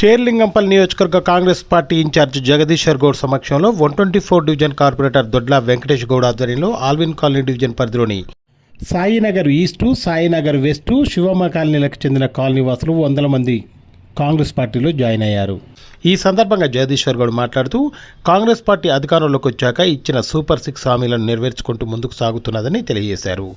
షేర్లింగంపల్లి నియోజకవర్గ Congress party incharge Jagadishwar Goud సమక్షంలో one twenty four division corporator Dodla Venkatesh Goud ఆధ్వర్యంలో Alvin colony division పరిధిలోని Sainagar east Sainagar west Shivamma కాలనీలకు చెందిన కాలనీ వాసులు వందల మంది. కాంగ్రెస్ పార్టీలో జాయిన్ అయ్యారు. ఈ సందర్భంగా జగదీశ్వర్ గౌడ్ మాట్లాడుతూ కాంగ్రెస్ పార్టీ అధికారంలోకి వచ్చాక ఇచ్చిన సూపర్ సిక్స్ హామీలను నెరవేర్చుకుంటూ ముందుకు సాగుతున్నదని తెలియజేశారు.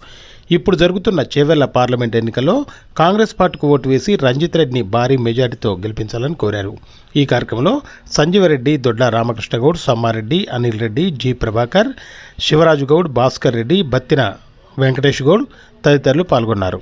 ఇప్పుడు జరుగుతున్న చేవెళ్ళ పార్లమెంట్ ఎన్నికల్లో కాంగ్రెస్ పార్టీకి ఓటు వేసి రంజిత్ రెడ్డిని భారీ మెజార్టీతో గెలిపించాలని కోరారు. ఈ కార్యక్రమంలో సంజీవరెడ్డి దొడ్ల రామకృష్ణ గౌడ్ సమ్మారెడ్డి అనిల్ రెడ్డి జి ప్రభాకర్ శివరాజు గౌడ్ భాస్కర్ రెడ్డి బత్తిన వెంకటేష్ గౌడ్ తదితరులు పాల్గొన్నారు.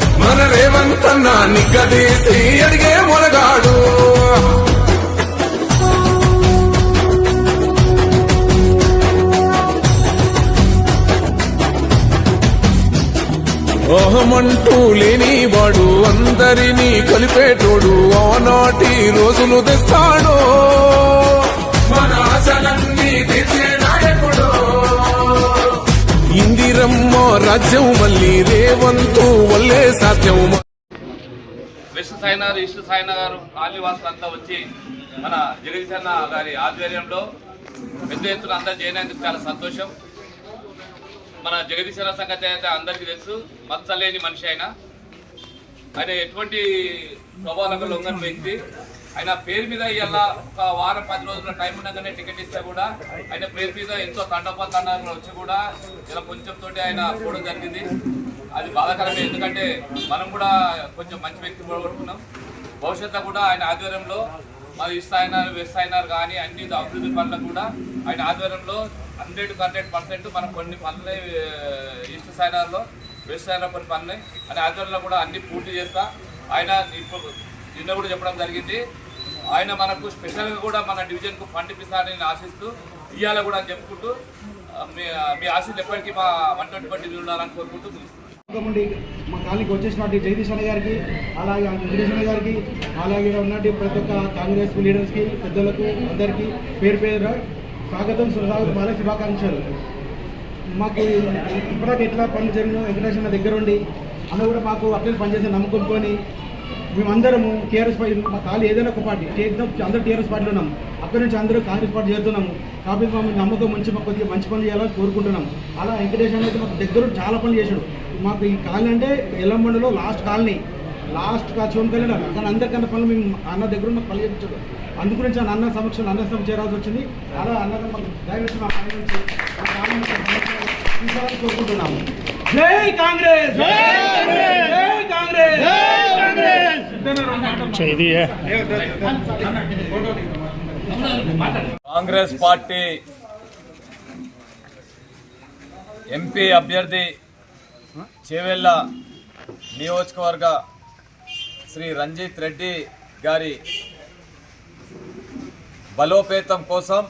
మన రేవంత్ అన్న నిగ్గదీసి అడిగే మునగాడు. అహమంటూ లేనివాడు అందరినీ కలిపేటోడు ఆనాటి రోజులు తెస్తాడో. రమ్మ రాజ్యం మళ్ళీ రేవంతు వల్లే సాధ్యం. వెస్ట్ విష్ణు సాయినా గారు ఆలివాసులు అంతా వచ్చి మన జగదీశన్న గారి ఆధ్వర్యంలో పెద్ద ఎత్తున అందరూ చేయడానికి చాలా సంతోషం. మన జగదీశన్న సంగతి అయితే అందరికీ తెలుసు. మచ్చలేని మనిషి ఆయన ఆయన ఎటువంటి ప్రభావాలకు లొంగని వ్యక్తి ఆయన పేరు మీద ఇలా ఒక వారం పది రోజుల టైం ఉండగానే టికెట్ ఇస్తే కూడా ఆయన పేరు మీద ఎంతో తండపతండాలు వచ్చి కూడా ఇలా కొంచెం తోటి ఆయన పోవడం జరిగింది. అది బాధాకరమే ఎందుకంటే మనం కూడా కొంచెం మంచి వ్యక్తి పోగొట్టుకున్నాం. భవిష్యత్తులో కూడా ఆయన ఆధ్వర్యంలో మన ఇస్తాయినారు అయినారు అయినారు కానీ అన్ని అభివృద్ధి పనులకు కూడా ఆయన ఆధ్వర్యంలో హండ్రెడ్ హండ్రెడ్ పర్సెంట్ మనం కొన్ని పనులే ఈస్ట్ సైనార్లో వెస్ట్ సైనార్ కొన్ని పనులే. ఆయన ఆధ్వర్యంలో కూడా అన్ని పూర్తి చేస్తా. ఆయన ఇప్పుడు నిన్న కూడా చెప్పడం జరిగింది. ఆయన మనకు స్పెషల్గా కూడా మన డివిజన్కు ఫండ్ ఇప్పిస్తారని ఆశిస్తూ ఇవ్వాల కూడా అని చెప్పుకుంటూ మీ మీ ఆశలు ఎప్పటికీ మా వన్ ట్వంటీ వన్ డివిజన్ ఉండాలని కోరుకుంటూ ముందు మా కాలనీకి వచ్చేసినటువంటి జగదీష్ అన్న గారికి అలాగే వెంకటేష్ అన్న గారికి అలాగే ఉన్నటువంటి ప్రతి ఒక్క కాంగ్రెస్ లీడర్స్కి పెద్దలకు అందరికీ పేరు పేరు స్వాగతం సుస్వాగతం బాల శుభాకాంక్షలు. మాకు ఇప్పటికీ ఎట్లా పనులు జరిగిన వెంకటేష్ అన్న దగ్గర ఉండి అన్న కూడా మాకు అట్లనే పనిచేసే నమ్ముకుంటుకొని మేమందరము టీఆర్ఎస్ పార్టీ మా ఖాళీ ఏదైనా ఒక పార్టీ చేద్దాం అందరూ టీఆర్ఎస్ పార్టీలో ఉన్నాం అక్కడి నుంచి అందరూ కాంగ్రెస్ పార్టీ చేరుతున్నాము. కాబట్టి మా నమ్మకం మంచి మాకు కొద్దిగా మంచి పనులు చేయాలని కోరుకుంటున్నాము. అలా వెంకటేష్ అయితే మాకు దగ్గర చాలా పనులు చేశాడు. మాకు ఈ కాలనీ అంటే ఎల్లంబండలో లాస్ట్ కాలనీ. లాస్ట్ కా చోన్ కాలనీ కానీ అందరికన్నా పనులు మేము అన్న దగ్గర ఉన్న పనులు చేయించాడు. అందుగురించి ఆ అన్న సమక్షంలో అన్న సమక్షం చేరాల్సి వచ్చింది. అలా అన్న దయచేసి మా పని నుంచి కోరుకుంటున్నాము. జై కాంగ్రెస్! జై కాంగ్రెస్! కాంగ్రెస్ పార్టీ ఎంపీ అభ్యర్థి చేవెళ్ళ నియోజకవర్గ శ్రీ రంజిత్ రెడ్డి గారి బలోపేతం కోసం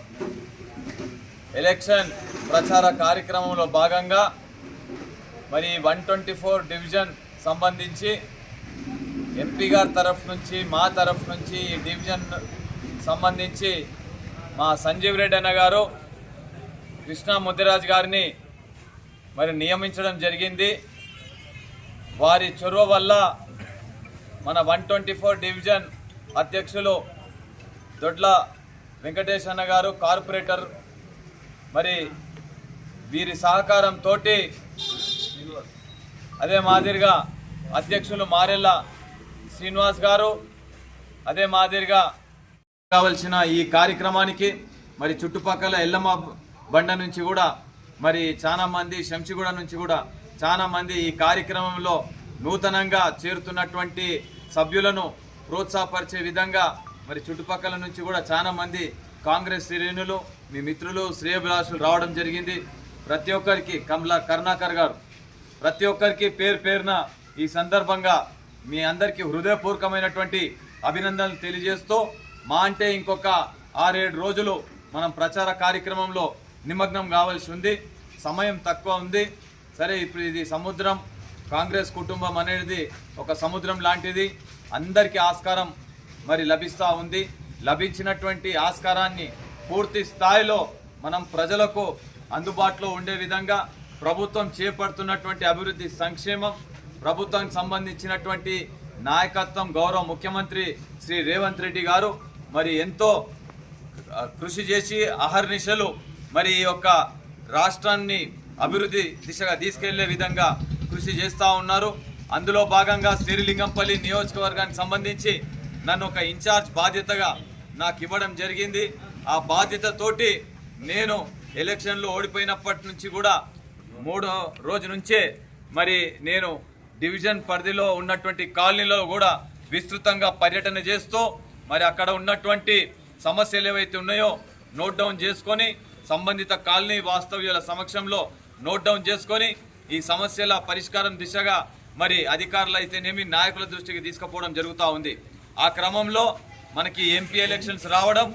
ఎలక్షన్ ప్రచార కార్యక్రమంలో భాగంగా మరి వన్ ట్వంటీ ఫోర్ డివిజన్ సంబంధించి ఎంపీ గారి తరఫు నుంచి మా తరఫు నుంచి ఈ డివిజన్ సంబంధించి మా సంజీవ్ రెడ్డి అన్న గారు కృష్ణా ముద్దిరాజ్ గారిని మరి నియమించడం జరిగింది. వారి చొరవ వల్ల మన వన్ ట్వంటీ ఫోర్ డివిజన్ అధ్యక్షులు దొడ్ల వెంకటేష్ అన్న గారు కార్పొరేటర్ మరి వీరి సహకారంతో అదే మాదిరిగా అధ్యక్షులు మారెల్ల శ్రీనివాస్ గారు అదే మాదిరిగా కావలసిన ఈ కార్యక్రమానికి మరి చుట్టుపక్కల ఎల్లమ్మ బండ నుంచి కూడా మరి చాలా మంది శంషిగూడ నుంచి కూడా చాలా మంది ఈ కార్యక్రమంలో నూతనంగా చేరుతున్నటువంటి సభ్యులను ప్రోత్సాహపరిచే విధంగా మరి చుట్టుపక్కల నుంచి కూడా చాలా మంది కాంగ్రెస్ శ్రేణులు మీ మిత్రులు శ్రేయభిలాషులు రావడం జరిగింది. ప్రతి ఒక్కరికి కమలా కరుణాకర్ గారు ప్రతి ఒక్కరికి పేరు పేరున ఈ సందర్భంగా మీ అందరికీ హృదయపూర్వకమైనటువంటి అభినందనలు తెలియజేస్తూ మా అంటే ఇంకొక ఆరేడు రోజులు మనం ప్రచార కార్యక్రమంలో నిమగ్నం కావాల్సి ఉంది. సమయం తక్కువ ఉంది. సరే ఇప్పుడు ఇది సముద్రం. కాంగ్రెస్ కుటుంబం అనేది ఒక సముద్రం లాంటిది. అందరికీ ఆస్కారం మరి లభిస్తూ ఉంది. లభించినటువంటి ఆస్కారాన్ని పూర్తి స్థాయిలో మనం ప్రజలకు అందుబాటులో ఉండే విధంగా ప్రభుత్వం చేపడుతున్నటువంటి అభివృద్ధి సంక్షేమం ప్రభుత్వానికి సంబంధించినటువంటి నాయకత్వం గౌరవ ముఖ్యమంత్రి శ్రీ రేవంత్ రెడ్డి గారు. మరి ఎంతో కృషి చేసి అహర్నిశలు మరి ఈ యొక్క రాష్ట్రాన్ని అభివృద్ధి దిశగా తీసుకెళ్ళే విధంగా కృషి చేస్తూ ఉన్నారు. అందులో భాగంగా శ్రీలింగంపల్లి నియోజకవర్గానికి సంబంధించి నన్ను ఒక ఇన్ఛార్జ్ బాధ్యతగా నాకు ఇవ్వడం జరిగింది. ఆ బాధ్యతతోటి నేను ఎలక్షన్లో ఓడిపోయినప్పటి నుంచి కూడా మూడో రోజు నుంచే మరి నేను డివిజన్ పరిధిలో ఉన్నటువంటి కాలనీలో కూడా విస్తృతంగా పర్యటన చేస్తూ మరి అక్కడ ఉన్నటువంటి సమస్యలు ఏవైతే ఉన్నాయో నోట్ డౌన్ చేసుకొని సంబంధిత కాలనీ వాస్తవ్యుల సమక్షంలో నోట్ డౌన్ చేసుకొని ఈ సమస్యల పరిష్కారం దిశగా మరి అధికారులు అయితేనేమి నాయకుల దృష్టికి తీసుకుపోవడం జరుగుతూ ఉంది. ఆ క్రమంలో మనకి ఎంపీ ఎలక్షన్స్ రావడం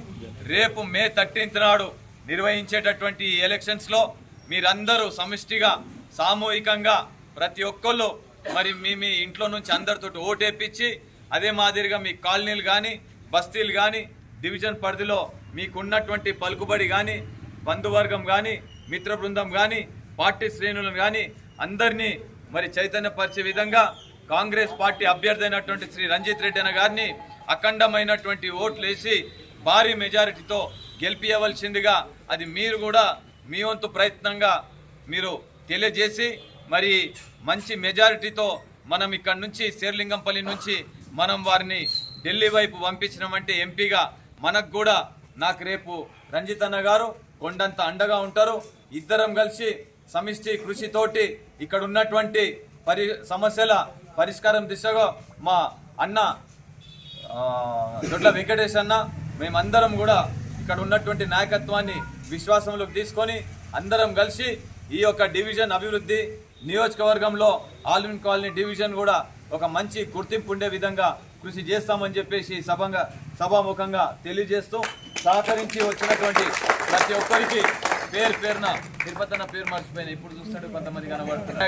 రేపు మే థర్టీన్త్ నాడు నిర్వహించేటటువంటి ఈ ఎలక్షన్స్లో మీరందరూ సమిష్టిగా సామూహికంగా ప్రతి ఒక్కళ్ళు మరి మీ మీ ఇంట్లో నుంచి అందరితో ఓటేపించి అదే మాదిరిగా మీ కాలనీలు కానీ బస్తీలు కానీ డివిజన్ పరిధిలో మీకున్నటువంటి పలుకుబడి కానీ బంధువర్గం కానీ మిత్ర బృందం కానీ పార్టీ శ్రేణులను కానీ అందరినీ మరి చైతన్యపరిచే విధంగా కాంగ్రెస్ పార్టీ అభ్యర్థి అయినటువంటి శ్రీ రంజిత్ రెడ్డి అన్న గారిని అఖండమైనటువంటి ఓట్లు వేసి భారీ మెజారిటీతో గెలిపియవలసిందిగా అది మీరు కూడా మీ వంతు ప్రయత్నంగా మీరు తెలియజేసి మరి మంచి మెజారిటీతో మనం ఇక్కడ నుంచి శేర్లింగంపల్లి నుంచి మనం వారిని ఢిల్లీ వైపు పంపించినామంటే ఎంపీగా మనకు కూడా నాకు రేపు రంజితన్న గారు కొండంత అండగా ఉంటారు. ఇద్దరం కలిసి సమిష్టి కృషితోటి ఇక్కడ ఉన్నటువంటి పరి సమస్యల పరిష్కారం దిశగా మా అన్న దొడ్ల వెంకటేష్ అన్న మేమందరం కూడా ఇక్కడ ఉన్నటువంటి నాయకత్వాన్ని విశ్వాసంలోకి తీసుకొని అందరం కలిసి ఈ యొక్క డివిజన్ అభివృద్ధి నియోజకవర్గంలో ఆల్విన్ కాలనీ డివిజన్ కూడా ఒక మంచి గుర్తింపు ఉండే విధంగా కృషి చేస్తామని చెప్పేసి సభంగా సభాముఖంగా తెలియజేస్తూ సహకరించి వచ్చినటువంటి ప్రతి ఒక్కరికి పేరు పేరున తిరుపతి అన్న పేరు మర్చిపోయిన ఇప్పుడు చూస్తాడు కొంతమంది కనబడుతున్నారు.